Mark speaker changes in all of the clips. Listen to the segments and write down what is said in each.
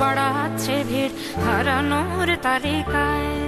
Speaker 1: বাড়াচ্ছে ভিড় হারানোর তালিকায়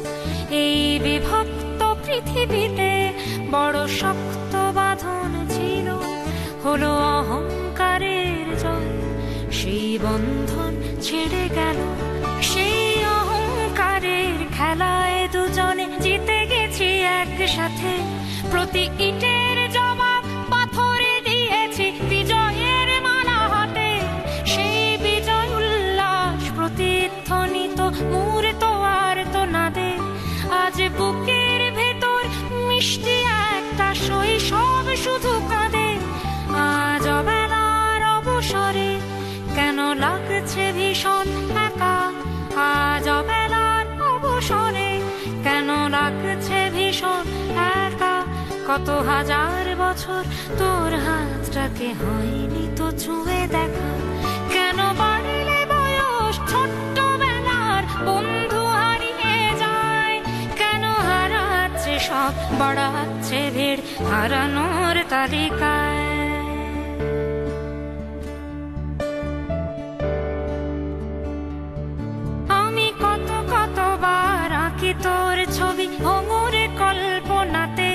Speaker 1: এই বিভক্ত পৃথিবীতে বড় শক্ত বাঁধন ছিল, হল অহংকারের জয় সেই বন্ধন ছেড়ে গেল, সেই অহংকারের খেলায় দুজনে জিতে গেছি একসাথে। প্রতি ইটের কেন লাগছে ভীষণ একা আজ অবেলার অবসরে কেন লাগছে ভীষণ একা কত হাজার বছর তোর হাতটাকে হয়নি তো ছুঁয়ে দেখা। কেন বাড়লে বয়স ছোট্টবেলার বন্ধু হারিয়ে যায়? কেন হারাচ্ছে সব, বাড়াচ্ছে ভিড়, হারানোর তালিকায়? তোর ছবি অমরে কল্পনাতে।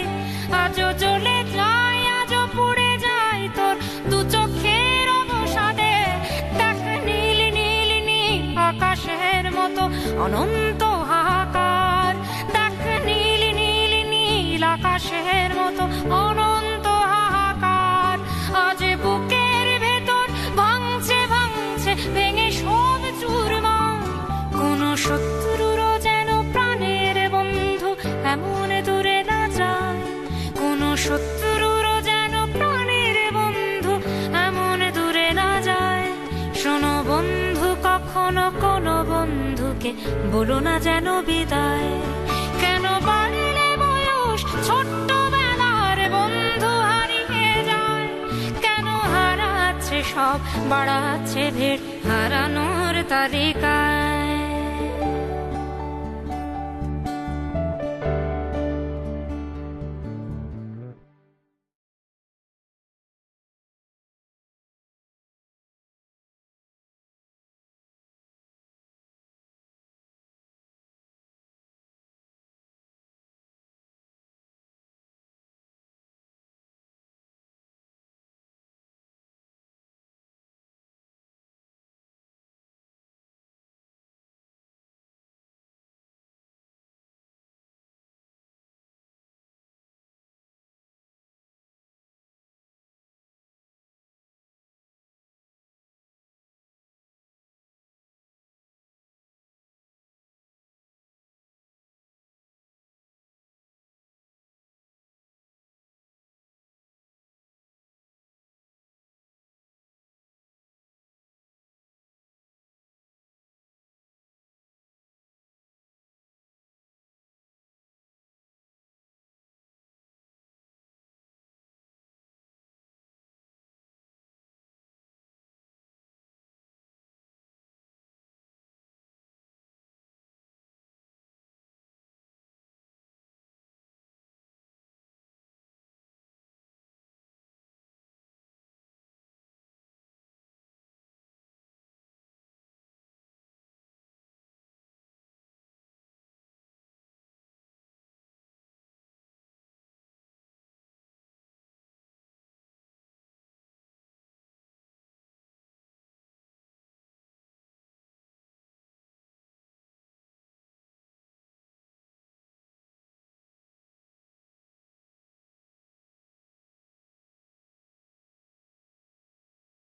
Speaker 1: আজও জ্বলে যায় আজ পুড়ে যায় তোর দু চোখের অবসাদে। দেখ নীল নীল নীল আকাশের মতো অনন্ত বন্ধুকে বলো না যেন বিদায়। কেন বাড়লে বয়স ছোট্টবেলার বন্ধু হারিয়ে যায়? কেন হারাচ্ছে সব, বাড়াচ্ছে ভিড় হারানোর তালিকায়?